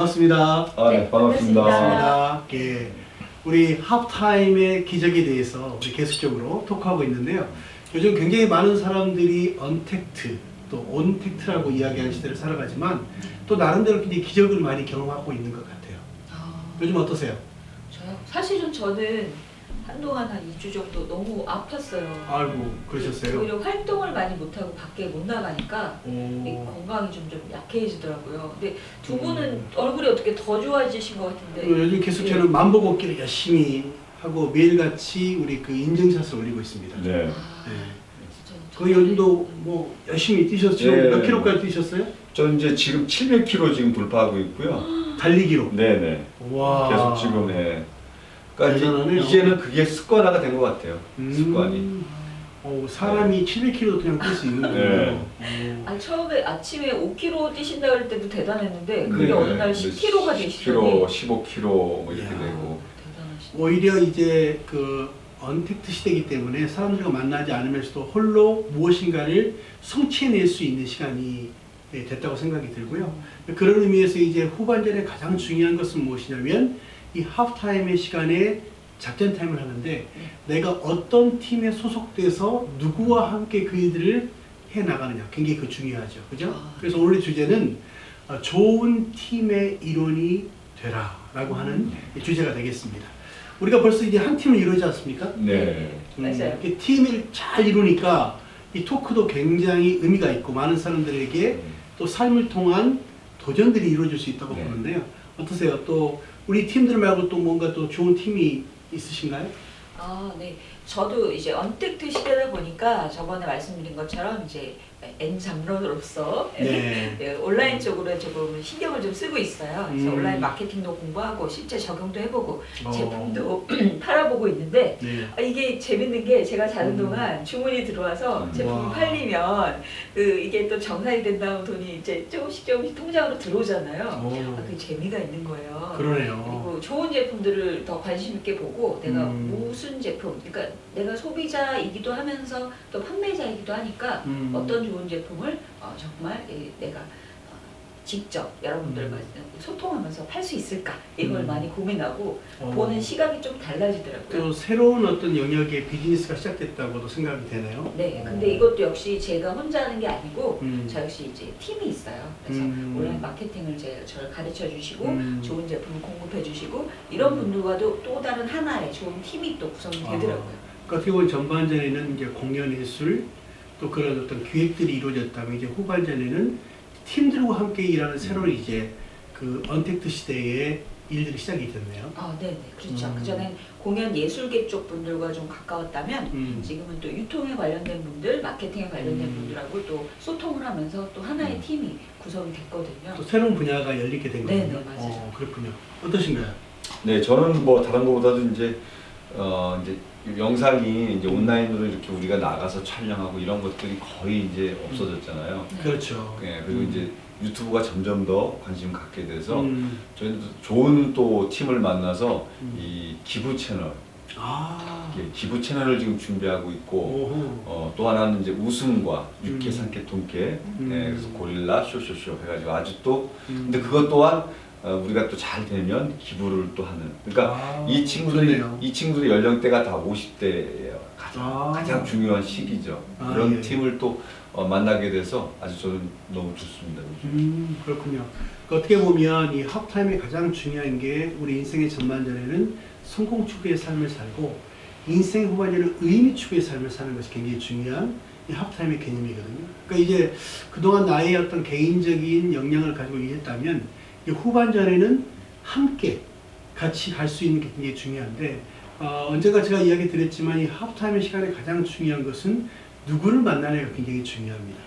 반갑습니다. 아, 네, 네, 반갑습니다. 반갑습니다. 예, 우리 하프타임의 기적에 대해서 우리 계속적으로 토크하고 있는데요. 요즘 굉장히 많은 사람들이 언택트 또 온택트라고 이야기하는 시대를 살아가지만 또 나름대로 굉장히 기적을 많이 경험하고 있는 것 같아요. 아, 요즘 어떠세요? 저요? 사실은 저는 한동안 한 2주 정도 너무 아팠어요. 아이고 그러셨어요. 오히려 활동을 많이 못하고 밖에 못 나가니까 이 오, 건강이 좀, 좀 약해지더라고요. 근데 두 분은 음. 얼굴이 어떻게 더 좋아지신 것 같은데. 요즘 계속 저는 만보 걷기를 열심히 하고 매일같이 우리 그 인증샷을 올리고 있습니다. 네. 아, 네. 진짜 그 요즘도 뭐 열심히 뛰셨죠? 예. 몇 킬로까지 뛰셨어요? 저 이제 지금 700km 지금 돌파하고 있고요. 달리기로. 네네. 와. 계속 지금 해. 그러니까 대단하네요. 이제, 는 그게 습관화가 된 것 같아요. 음. 습관이. 어, 사람이 700km 그냥 뛸 수 있는 네. 거예요. 어. 아, 처음에 아침에 5km 뛰신다 그럴 때도 대단했는데 그게 네. 어느 날 근데 10km가 10km, 되시더니 15km 뭐 이렇게 이야. 되고. 대단하시네. 오히려 이제 그 언택트 시대이기 때문에 사람들과 만나지 않으면서도 홀로 무엇인가를 성취해낼 수 있는 시간이 예, 됐다고 생각이 들고요. 그런 의미에서 이제 후반전에 가장 중요한 것은 무엇이냐면 이 하프타임의 시간에 작전 타임을 하는데 내가 어떤 팀에 소속돼서 누구와 함께 그 일들을 해 나가느냐 굉장히 그 중요하죠. 그죠? 아. 그래서 오늘의 주제는 어, 좋은 팀의 일원이 되라라고 하는 주제가 되겠습니다. 우리가 벌써 이제 한 팀을 이루지 않습니까? 네. 음, 맞아요. 팀을 잘 이루니까 이 토크도 굉장히 의미가 있고 많은 사람들에게 또 삶을 통한 도전들이 이루어질 수 있다고 네. 보는데요. 어떠세요? 또 우리 팀들 말고 또 뭔가 또 좋은 팀이 있으신가요? 아, 네. 저도 이제 언택트 시대다 보니까 저번에 말씀드린 것처럼 이제 N 장로로서 네. 네, 온라인 쪽으로 조금 신경을 좀 쓰고 있어요. 그래서 음. 온라인 마케팅도 공부하고 실제 적용도 해보고 어. 제품도 팔아보고 있는데 네. 아, 이게 재밌는 게 제가 자는 음. 동안 주문이 들어와서 음. 제품이 와. 팔리면 그 이게 또 정산이 된 다음 돈이 이제 조금씩 조금씩 통장으로 들어오잖아요. 오, 아, 그 재미가 있는 거예요. 그러네요. 그리고 좋은 제품들을 더 관심 있게 보고 내가 음. 무슨 제품, 그러니까 내가 소비자이기도 하면서 또 판매자이기도 하니까 음. 어떤 좋은 제품을 어, 정말 이- 내가 어, 직접 여러분들과 소통하면서 팔 수 있을까 이걸 음. 많이 고민하고 어. 보는 시각이 좀 달라지더라고요. 또 새로운 어떤 영역의 비즈니스가 시작됐다고도 생각이 되네요. 네, 근데 이것도 역시 제가 혼자 하는 게 아니고 음. 저 역시 이제 팀이 있어요. 그래서 음. 온라인 마케팅을 제, 저를 가르쳐 주시고 음. 좋은 제품을 공급해 주시고 이런 분들과도 또 다른 하나의 좋은 팀이 또 구성이 아. 되더라고요. 그 어떻게 보면 전반전에는 이제 공연 예술 또 그런 어떤 기획들이 이루어졌다면 이제 후반전에는 팀들과 함께 일하는 새로운 이제 그 언택트 시대의 일들이 시작이 됐네요. 아, 네, 네, 그렇죠. 음. 그 전엔 공연 예술계 쪽 분들과 좀 가까웠다면 음. 지금은 또 유통에 관련된 분들, 마케팅에 관련된 음. 분들하고 또 소통을 하면서 또 하나의 음. 팀이 구성이 됐거든요. 또 새로운 분야가 열리게 된 네, 거군요. 네, 맞아요. 어, 그렇군요. 어떠신가요? 네, 저는 뭐 다른 것보다도 이제 어 이제 영상이 이제 온라인으로 이렇게 우리가 나가서 촬영하고 이런 것들이 거의 이제 없어졌잖아요. 네. 그렇죠. 예, 그리고 이제 유튜브가 점점 더 관심 갖게 돼서 음. 저희도 좋은 또 팀을 만나서 음. 이 기부 채널, 아. 이게 기부 채널을 지금 준비하고 있고 오호. 어, 또 하나는 이제 웃음과 육회 음. 삼계 통쾌, 음. 예, 그래서 고릴라 쇼쇼쇼 해가지고 아주 또 음. 근데 그것 또한 어, 우리가 또 잘 되면 기부를 또 하는. 그러니까 아, 이 친구들이 그러네요. 이 친구들의 연령대가 다 50대예요. 가장 아. 가장 중요한 시기죠. 아, 그런 예. 팀을 또 어, 만나게 돼서 아주 저는 너무 좋습니다. 요즘. 음, 그렇군요. 그 어떻게 보면 이 하프타임의 가장 중요한 게 우리 인생의 전반전에는 성공 추구의 삶을 살고 인생 후반전에는 의미 추구의 삶을 사는 것이 굉장히 중요한 이 하프타임의 개념이거든요. 그러니까 이제 그동안 나의 어떤 개인적인 역량을 가지고 일했다면 이 후반전에는 함께 같이 갈 수 있는 게 굉장히 중요한데 어, 언젠가 제가 이야기 드렸지만 이 하프타임의 시간에 가장 중요한 것은 누구를 만나느냐가 굉장히 중요합니다.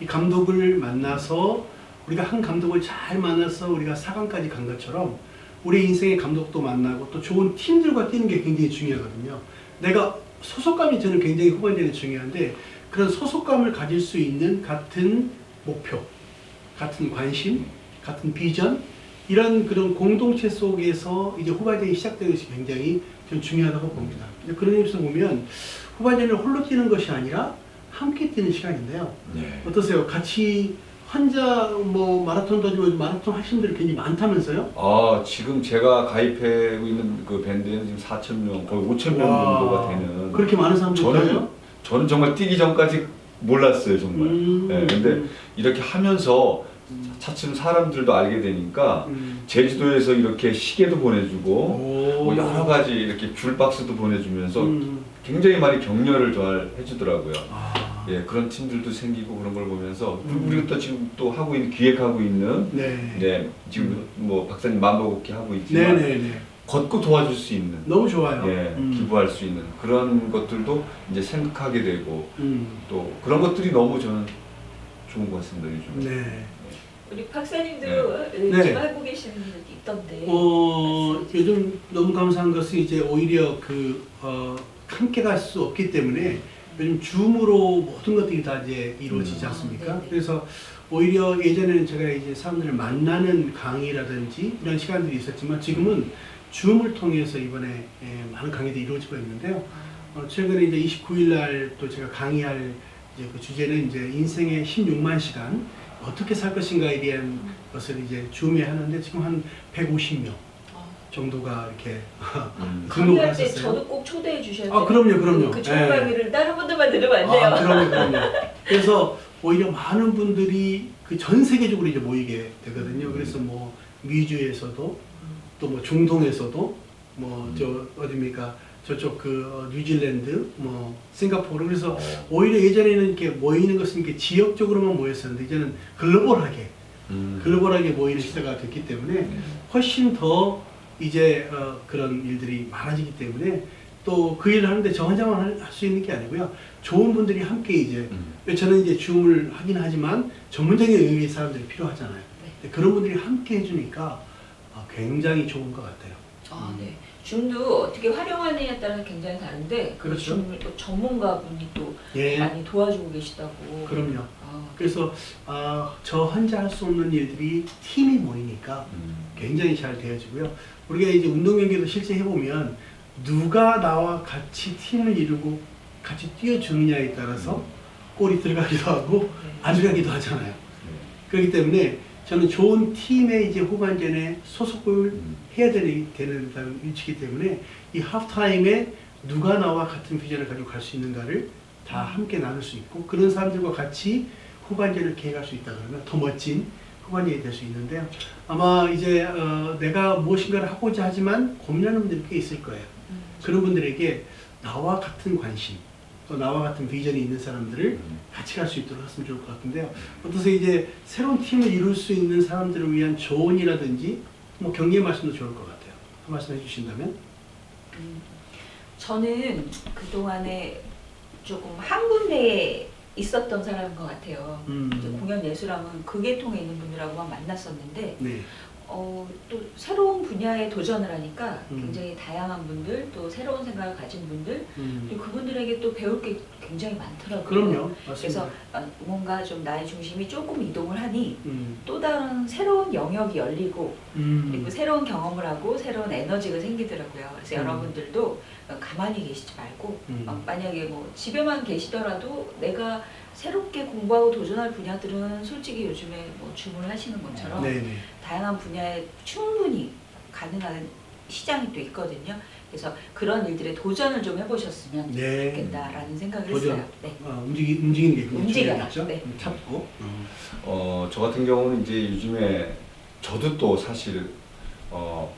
이 감독을 만나서 우리가 한 감독을 잘 만나서 우리가 4강까지 간 것처럼 우리 인생의 감독도 만나고 또 좋은 팀들과 뛰는 게 굉장히 중요하거든요. 내가 소속감이 저는 굉장히 후반전에 중요한데 그런 소속감을 가질 수 있는 같은 목표, 같은 관심, 같은 비전 이런 그런 공동체 속에서 이제 후반전이 시작되는 것이 굉장히 좀 중요하다고 봅니다. 그런 의미에서 보면 후반전을 홀로 뛰는 것이 아니라 함께 뛰는 시간인데요. 네. 어떠세요? 같이 혼자 뭐 마라톤 도지고 마라톤 하시는 분들이 굉장히 많다면서요? 아 지금 제가 가입하고 있는 그 밴드에는 지금 4천 명 거의 5천 명 와, 정도가 되는 그렇게 많은 사람들이 저는? 저는 정말 뛰기 전까지 몰랐어요 정말. 음. 네, 근데 이렇게 하면서 차츰 사람들도 알게 되니까 음. 제주도에서 이렇게 시계도 보내주고 오. 뭐 여러 가지 이렇게 귤 박스도 보내주면서 음. 굉장히 많이 격려를 잘 해주더라고요. 아. 예 그런 팀들도 생기고 그런 걸 보면서 음. 우리가 또 지금 또 하고 있는 기획하고 있는 네. 네 지금 뭐 박사님 마음먹기 하고 있지만 네네네. 걷고 도와줄 수 있는 너무 좋아요. 예 음. 기부할 수 있는 그런 것들도 이제 생각하게 되고 음. 또 그런 것들이 너무 저는 좋은 것 같습니다 요즘. 네. 우리 박사님도 네. 요즘 하고 계시는 일 있던데. 어. 요즘 너무 감사한 것은 이제 오히려 그, 어, 함께 갈 수 없기 때문에 요즘 줌으로 모든 것들이 다 이제 이루어지지 음. 않습니까? 아. 그래서 오히려 예전에는 제가 이제 사람들을 만나는 강의라든지 이런 시간들이 있었지만 지금은 줌을 통해서 이번에 예, 많은 강의들이 이루어지고 있는데요. 아, 어, 최근에 이제 29일 날 또 제가 강의할 이제 그 주제는 이제 인생의 16만 시간 어떻게 살 것인가에 대한 것을 이제 줌에 하는데 지금 한 150명 아. 정도가 이렇게 음. 강의할 때 하셨어요. 저도 꼭 초대해 주셔야 돼요. 아 그럼요 그럼요. 그 예. 좋은 강의를 다른 분들만 들으면 안 돼요. 아 그럼요 그럼요. 그래서 오히려 많은 분들이 그 전 세계적으로 이제 모이게 되거든요. 그래서 뭐 미주에서도 또 뭐 중동에서도 뭐 저 어디입니까 저쪽 그 어, 뉴질랜드 뭐 싱가포르 그래서 어. 오히려 예전에는 이렇게 모이는 것은 이렇게 지역적으로만 모였었는데 이제는 글로벌하게 음. 글로벌하게 모이는 시대가 됐기 때문에 훨씬 더 이제 어, 그런 일들이 많아지기 때문에 또 그 일을 하는데 저 혼자만 할 수 있는 게 아니고요. 좋은 분들이 함께 이제 음. 저는 이제 줌을 하긴 하지만 전문적인 의미의 사람들이 필요하잖아요. 네. 그런 분들이 함께 해주니까 어, 굉장히 좋은 것 같아요. 아, 네. 줌도 어떻게 활용하느냐에 따라 굉장히 다른데 그 그렇죠. 줌을 또 전문가분이 또 예, 많이 도와주고 계시다고. 그럼요. 아, 그래서 아, 저 혼자 할 수 없는 일들이 팀이 모이니까 음. 굉장히 잘 되어지고요. 우리가 이제 운동 경기도 실제 해보면 누가 나와 같이 팀을 이루고 같이 뛰어주느냐에 따라서 골이 들어가기도 하고 네. 안 들어가기도 하잖아요. 그렇기 때문에 저는 좋은 팀의 이제 후반전에 소속을 음. 해야 되는, 되는 위치이기 때문에 이 하프타임에 누가 나와 같은 비전을 가지고 갈 수 있는가를 다 함께 나눌 수 있고 그런 사람들과 같이 후반전을 계획할 수 있다 그러면 더 멋진 후반전이 될 수 있는데요. 아마 이제 어, 내가 무엇인가를 하고자 하지만 고민하는 분들이 꽤 있을 거예요. 음. 그런 분들에게 나와 같은 관심, 또 나와 같은 비전이 있는 사람들을 음. 같이 갈 수 있도록 했으면 좋을 것 같은데요. 어떠세요? 이제 새로운 팀을 이룰 수 있는 사람들을 위한 조언이라든지 뭐 경계 말씀도 좋을 것 같아요. 한 말씀 해주신다면? 음, 저는 그 동안에 조금 한 군데에 있었던 사람인 것 같아요. 음. 공연 예술하면 그 계통에 있는 분들하고만 만났었는데 네. 어, 또 새로운 분야에 도전을 하니까 음. 굉장히 다양한 분들 또 새로운 생각을 가진 분들 음. 그리고 그분들에게 또 배울 게 굉장히 많더라고요. 그럼요. 맞습니다. 그래서 어, 뭔가 좀 나의 중심이 조금 이동을 하니 음. 또 다른 새로운 영역이 열리고 음. 그리고 새로운 경험을 하고 새로운 에너지가 생기더라고요. 그래서 음. 여러분들도 어, 가만히 계시지 말고 음. 어, 만약에 뭐 집에만 계시더라도 내가 새롭게 공부하고 도전할 분야들은 솔직히 요즘에 뭐 주문하시는 것처럼 네네. 다양한 분야에 충분히 가능한 시장이 또 있거든요. 그래서 그런 일들에 도전을 좀 해보셨으면 네. 좋겠다라는 생각을 도전. 했어요. 네. 어, 움직이, 움직이는 게 움직여라. 중요하겠죠? 네. 음, 참고. 음. 어, 저 같은 경우는 이제 요즘에 저도 또 사실 어,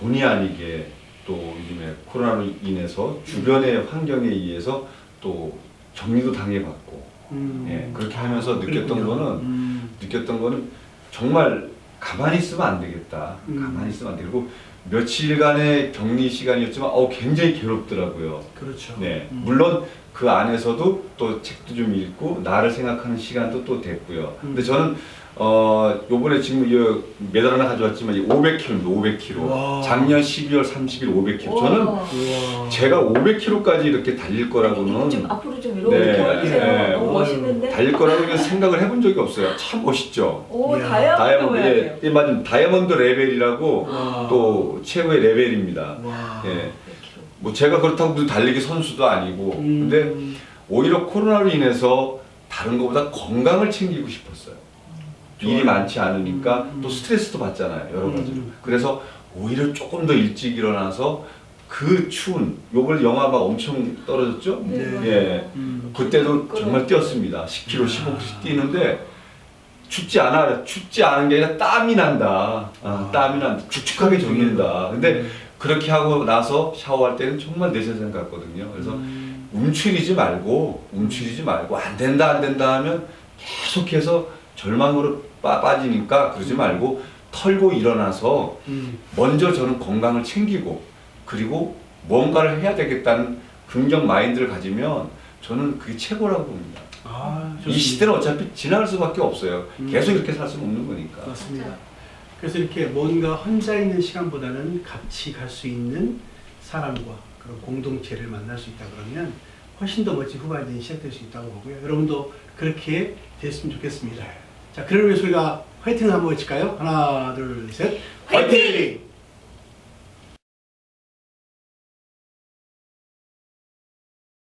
본의 아니게 또 요즘에 코로나로 인해서 주변의 환경에 의해서 또 격리도 당해봤고 음. 예, 그렇게 하면서 느꼈던 그렇군요. 거는 음. 느꼈던 거는 정말 가만히 있으면 안 되겠다. 음. 가만히 있으면 안 되고 며칠간의 격리 시간이었지만 어 굉장히 괴롭더라고요. 그렇죠. 네, 음. 물론 그 안에서도 또 책도 좀 읽고 나를 생각하는 시간도 또 됐고요. 근데 음. 저는 어 요번에 지금 이 메달 하나 가져왔지만 이 500kg입니다. 500kg. 와. 작년 12월 30일 500kg. 저는 우와. 우와. 제가 500kg까지 이렇게 달릴 거라고는 좀 앞으로 좀 이렇게 네, 보여주세요. 네. 너무 멋있는데. 달릴 거라고 생각을 해본 적이 없어요. 참 멋있죠. 오 이야. 다이아몬드 다이아몬드. 예, 예, 맞습니다. 다이아몬드 레벨이라고 와. 또 최고의 레벨입니다. 와. 예. 100kg. 뭐 제가 그렇다고 무슨 달리기 선수도 아니고, 음. 근데 오히려 코로나로 인해서 다른 것보다 건강을 챙기고 싶었어요. 일이. 많지 않으니까 음, 음. 또 스트레스도 받잖아요 여러 음, 가지로 음. 그래서 오히려 조금 더 일찍 일어나서 그 추운 요번 영하 막 엄청 떨어졌죠 네. 예 음. 그때도. 정말 뛰었습니다 10km 아. 15km 뛰는데 춥지 않아 춥지 않은 게 아니라 땀이 난다 아, 아. 땀이 난다 축축하게 정린다 근데 음. 그렇게 하고 나서 샤워할 때는 정말 내 세상 같거든요 그래서 음. 움츠리지 말고 움츠리지 말고 안 된다 안 된다 하면 계속해서 절망으로 빠, 빠지니까 그러지 말고 털고 일어나서 음. 먼저 저는 건강을 챙기고 그리고 뭔가를 해야 되겠다는 긍정 마인드를 가지면 저는 그게 최고라고 봅니다. 아, 이. 시대는 어차피 지나갈 수밖에 없어요. 음. 계속 이렇게 살 수는 없는 거니까. 맞습니다. 그래서 이렇게 뭔가 혼자 있는 시간보다는 같이 갈 수 있는 사람과 그런 공동체를 만날 수 있다 그러면 훨씬 더 멋진 후반전이 시작될 수 있다고 보고요. 여러분도 그렇게 됐으면 좋겠습니다. 자, 그러면 우리가 화이팅 한번 외칠까요? 하나, 둘, 셋. 화이팅!